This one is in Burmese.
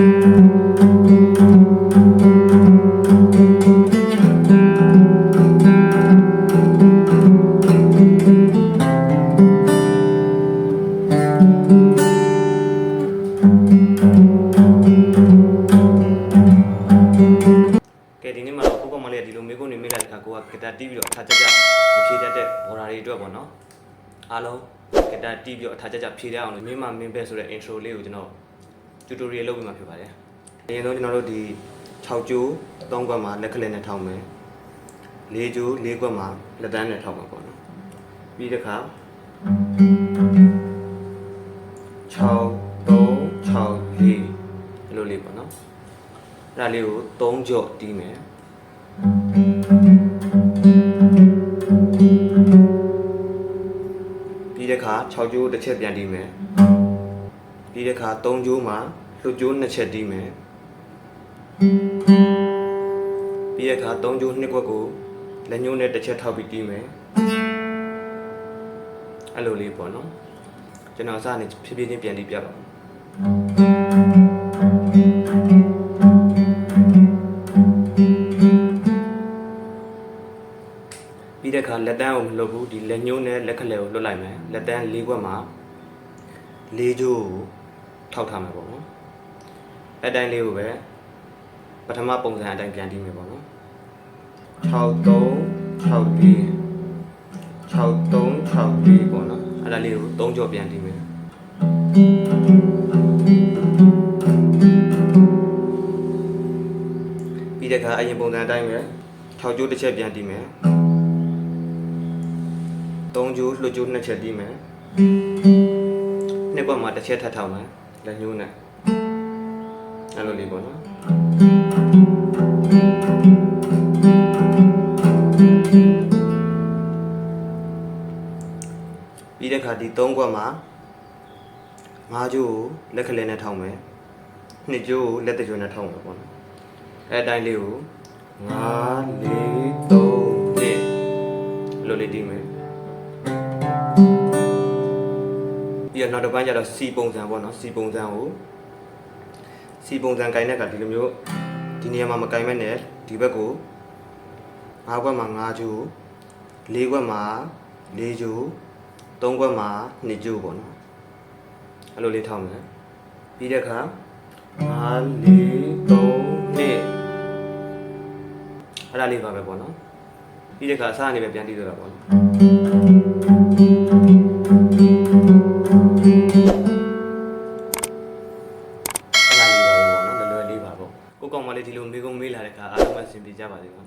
ကဲဒီနေ့မှာတော့ကိုကောင်မလေးကဒီလိုမေးခွန်းတွေမေးလိုက်တဲ့အခါကိုကဂီတာတီးပြီးတော့အထာကြကြမဖြေတတ်တဲ့ဘော်ဒါတွေအတွက်ပေါ့နော်အားလုံးဂီတာတီးပြီးတော့အထာကြကြဖြေတတ်အောင်လို့မင်းမမင်းပဲဆိုတဲ့ intro လေးကိုကျွန်တော် tutorial လုပ်ပြီးမှဖြစ်ပါတယ်အရင်ဆုံးကျွန်တော်တို့ဒီ6ကျိုး3ခွက်မှာလက်ကလေးနဲ့ထောင်းမယ်4ကျိုး4ခွက်မှာလက်တန်းနဲ့ထောင်းမှာပေါ့နော်ပြီးတဲ့အခါ6 3 6 4အဲ့လိုလေးပေါ့နော်အဲ့ဒါလေးကို3ကြော့တီးမယ်ပြီးတဲ့အခါ6ကျိုးတစ်ချက်ပြန်တီးမယ် ပြီးတဲ့အခါ3ကျိုးမှာလှုပ်ကျိုး2ချက်တီးမယ်ပြီးတဲ့အခါ3ကျိုး2ခွက်ကိုလက်ညှိုးနဲ့တစ်ချက်ထောက်ပြီးတီးမယ်အဲ့လိုလေးပေါ့နော်ကျွန်တော်အစနေဖြည်းဖြည်းချင်းပြန်တီးပြပါမယ်ပြီးတဲ့အခါလက်တန်းကိုမလွတ်ဘူးဒီလက်ညှိုးနဲ့လက်ခလဲကိုလွတ်လိုက်မယ်လက်တန်း၄ခွက်မှာ၄ကျိုးကို ထောက်ထားမယ်ပေါ့နော်အဲ့တိုင်းလေးကိုပဲပထမပုံစံအတိုင်းပြန်တီးမယ်ပေါ့နော်6 3 6 2 6 3 6 2ပေါ့နော်အဲ့ဒါလေးကို၃ကြော့ပြန်တီးမယ်ပြီးတဲ့အခါအရင်ပုံစံအတိုင်းပဲ6ကျိုးတစ်ချက်ပြန်တီးမယ်သုံးကျိုးလွှတ်ကျိုးနှစ်ချက်တီးမယ်နှစ်ဘက်မှာတစ်ချက်ထပ်ထောက်မယ် လက်ညှိုးနဲ့အဲ့လိုလေးပေါ့နော်ပြီးတဲ့ခါဒီသုံးခွက်မှာငါးကျိုးကိုလက်ကလေးနဲ့ထောက်မယ်နှစ်ကျိုးကိုလက်တကျိုးနဲ့ထောက်မယ်ပေါ့နော်အဲ့အတိုင်းလေးကို5 4 3 2အဲ့လိုလေးတီးမယ် ပြီးတော့နောက်တစ်ပိုင်းကျတော့စီပုံစံပေါ့နော်စီပုံစံကိုစီပုံစံကင်တဲ့ကဒီလိုမျိုးဒီနေရာမှာမကင်မဲ့နဲ့ဒီဘက်ကို၅ခွက်မှာ၅ကျိုး၄ခွက်မှာ၄ကျိုး၃ခွက်မှာ2ကျိုးပေါ့နော်အဲ့လိုလေးထောက်မယ်ပြီးတဲ့အခါ5 4 3 2အဲ့ဒါလေးပါပဲပေါ့နော်ပြီးတဲ့အခါအစားအနေပဲပြန်တီးတော့တာပေါ့နော် ကိုကောင်မလေးဒီလိုမေးကုံမေးလာတဲ့အခါအားလုံးပဲအဆင်ပြေကြပါစေပါ